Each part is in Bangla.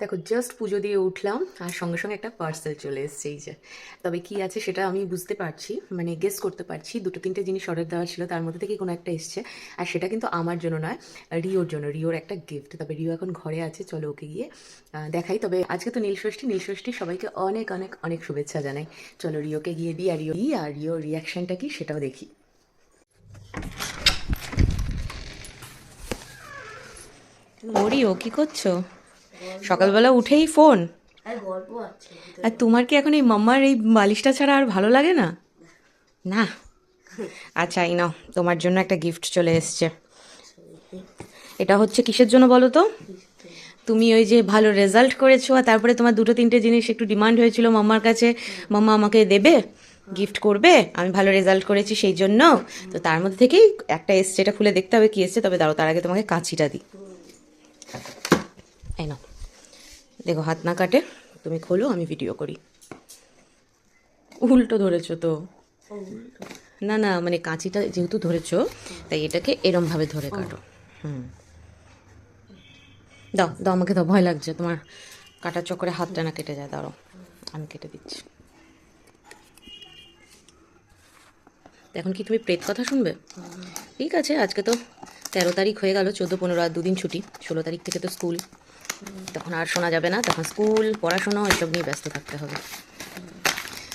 দেখো জাস্ট পুজো দিয়ে উঠলাম, আর সঙ্গে সঙ্গে একটা পার্সেল চলে এসছে, এই যে। তবে কি আছে সেটা আমি বুঝতে পারছি মানে গেস করতে পারছি। দুটো তিনটে জিনিস অর্ডার দেওয়া ছিল, তার মধ্যে থেকে কোনো একটা এসছে। আর সেটা কিন্তু আমার জন্য নয়, রিওর জন্য। রিওর একটা গিফট তবে রিও এখন ঘরে আছে, চলো ওকে গিয়ে দেখাই। তবে আজকে তো নীলষষ্ঠী নীলষষ্ঠী সবাইকে অনেক অনেক অনেক শুভেচ্ছা জানাই। চলো রিওকে গিয়ে দিই, আর রিও আর রিও রিয়াকশনটা কি সেটাও দেখি। ওরিও কি করছ? সকালবেলা উঠেই ফোন আর তোমার কি এখন এই মাম্মার এই বালিশটা ছাড়া আর ভালো লাগে না? না। আচ্ছা এই নাও তোমার জন্য একটা গিফট চলে এসছে। এটা হচ্ছে কিসের জন্য বলো তো? তুমি ওই যে ভালো রেজাল্ট করেছ আর তারপরে তোমার দুটো তিনটে জিনিস একটু ডিমান্ড হয়েছিল মাম্মার কাছে। মাম্মা আমাকে দেবে গিফট করবে আমি ভালো রেজাল্ট করেছি সেই জন্য। তো তার মধ্যে থেকেই একটা এসছে এটা খুলে দেখতে হবে কি এসছে তবে দাঁড়ো তার আগে তোমাকে কাঁচিটা দিই। এই নাও। দেখো হাত না কাটে তুমি খোলো আমি ভিডিও করি। উল্টো ধরেছো তো। না না মানে কাঁচিটা যেহেতু ধরেছো তাই এটাকে এরমভাবে ধরে কাটো। হুম। দাও দাও আমাকে দাও ভয় লাগছে তোমার কাটার চক্করে হাতটা না কেটে যায় দাঁড়ো আমি কেটে দিচ্ছি। এখন কি তুমি প্রেত কথা শুনবে? ঠিক আছে আজকে তো তেরো তারিখ হয়ে গেল চোদ্দ পনেরো আর দুদিন ছুটি ষোলো তারিখ থেকে তো স্কুল। তখন আর শোনা যাবে না। তখন স্কুল পড়াশোনা এসব নিয়ে ব্যস্ত থাকতে হবে।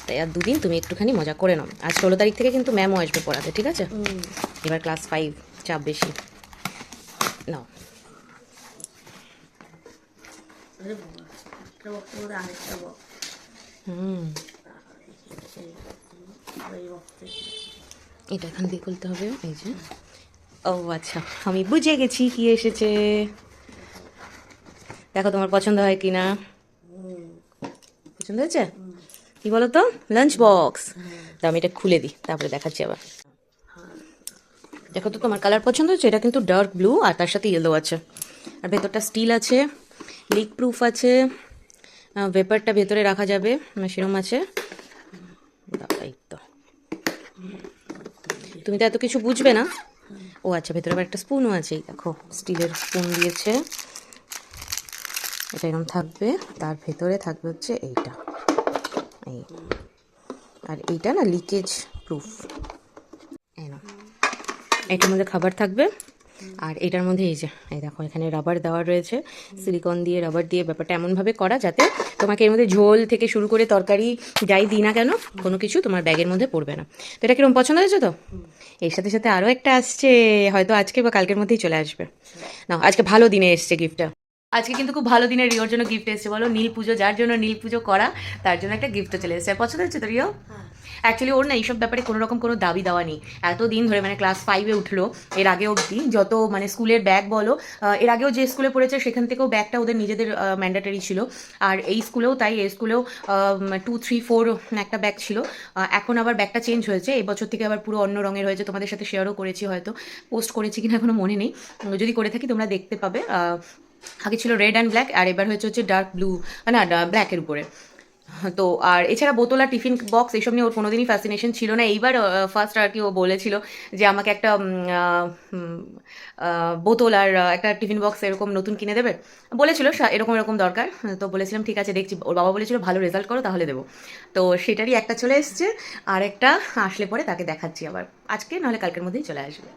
তাই আর দুদিন তুমি একটুখানি মজা করে নাও। আজ ষোলো তারিখ থেকে কিন্তু ম্যামও আসবে পড়াতে ঠিক আছে? এবার ক্লাস ফাইভ চাপ বেশি। নাও। এটা এখান দিয়ে খুলতে হবে এই যে। ও আচ্ছা আমি বুঝে গেছি কি এসেছে। দেখো তোমার পছন্দ হয় কি না পছন্দ হয়েছে? কি বলো তো লাঞ্চ বক্স তো আমি এটা খুলে দিই, তারপরে দেখাচ্ছি আবার। দেখো তো তোমার কালার পছন্দ হচ্ছে এটা কিন্তু ডার্ক ব্লু আর তার সাথে ইয়েলো আছে। আর ভেতরটা স্টিল আছে লিক প্রুফ আছে ভেপারটা ভেতরে রাখা যাবে মানে সেরম আছে। তো। তুমি তো এত কিছু বুঝবে না? ও আচ্ছা ভেতরে একটা স্পুনও আছে দেখো স্টিলের স্পুন দিয়েছে। এটা এরকম থাকবে, তার ভেতরে থাকবে হচ্ছে এইটা। এই। আর এইটা না লিকেজ প্রুফ। এটার মধ্যে খাবার থাকবে। আর এটার মধ্যে এই যে, এই দেখো, এখানে রাবার দেওয়া রয়েছে। সিলিকন দিয়ে, রাবার দিয়ে ব্যাপারটা এমনভাবে করা যাতে তোমাকে এর মধ্যে ঝোল থেকে শুরু করে তরকারি যাই দিই না কেন, কোনো কিছু তোমার ব্যাগের মধ্যে পড়বে না। তো এটা কীরকম পছন্দ হয়েছে তো? এর সাথে সাথে আরও একটা আসছে, হয়তো আজকে বা কালকের মধ্যেই চলে আসবে। না আজকে ভালো দিনে এসছে গিফটটা আজকে কিন্তু খুব ভালো দিনে রিওর জন্য গিফট এসেছে বলো নীল পুজো যার জন্য নীল পুজো করা তার জন্য একটা গিফটও চলে এসেছে। পছন্দ হচ্ছে তো রিও? অ্যাকচুয়ালি ওর না এইসব ব্যাপারে কোনো রকম কোনো দাবি দেওয়া নেই। এত দিন ধরে মানে ক্লাস ফাইভে উঠল এর আগে অবধি যত মানে স্কুলের ব্যাগ বলো এর আগেও যে স্কুলে পড়েছে সেখান থেকেও ব্যাগটা ওদের নিজেদের ম্যান্ডেটারি ছিল। আর এই স্কুলেও তাই এই স্কুলেও টু থ্রি ফোর একটা ব্যাগ ছিল। এখন আবার ব্যাগটা চেঞ্জ হয়েছে। এই বছর থেকে আবার পুরো অন্য রঙের হয়েছে। তোমাদের সাথে শেয়ারও করেছি হয়তো। পোস্ট করেছি কিনা এখনও মনে নেই। যদি করে থাকি তোমরা দেখতে পাবে। আগে ছিল রেড অ্যান্ড ব্ল্যাক আর এবার হয়েছে হচ্ছে ডার্ক ব্লু না ব্ল্যাকের উপরে। তো, আর এছাড়া বোতল আর টিফিন বক্স এইসব নিয়ে ওর কোনোদিনই ফ্যাসিনেশন ছিল না। এইবার ফার্স্ট আর কি ও বলেছিল যে, আমাকে একটা বোতল আর একটা টিফিন বক্স এরকম নতুন কিনে দেবে? বলেছিল এরকম এরকম দরকার। তো বলেছিলাম, ঠিক আছে, দেখছি। ওর বাবা বলেছিল, ভালো রেজাল্ট করো, তাহলে দেবো। তো সেটারই একটা চলে এসছে। আর একটা আসলে পরে তাকে দেখাচ্ছি আবার। আজকে, নাহলে কালকের মধ্যেই চলে আসবে।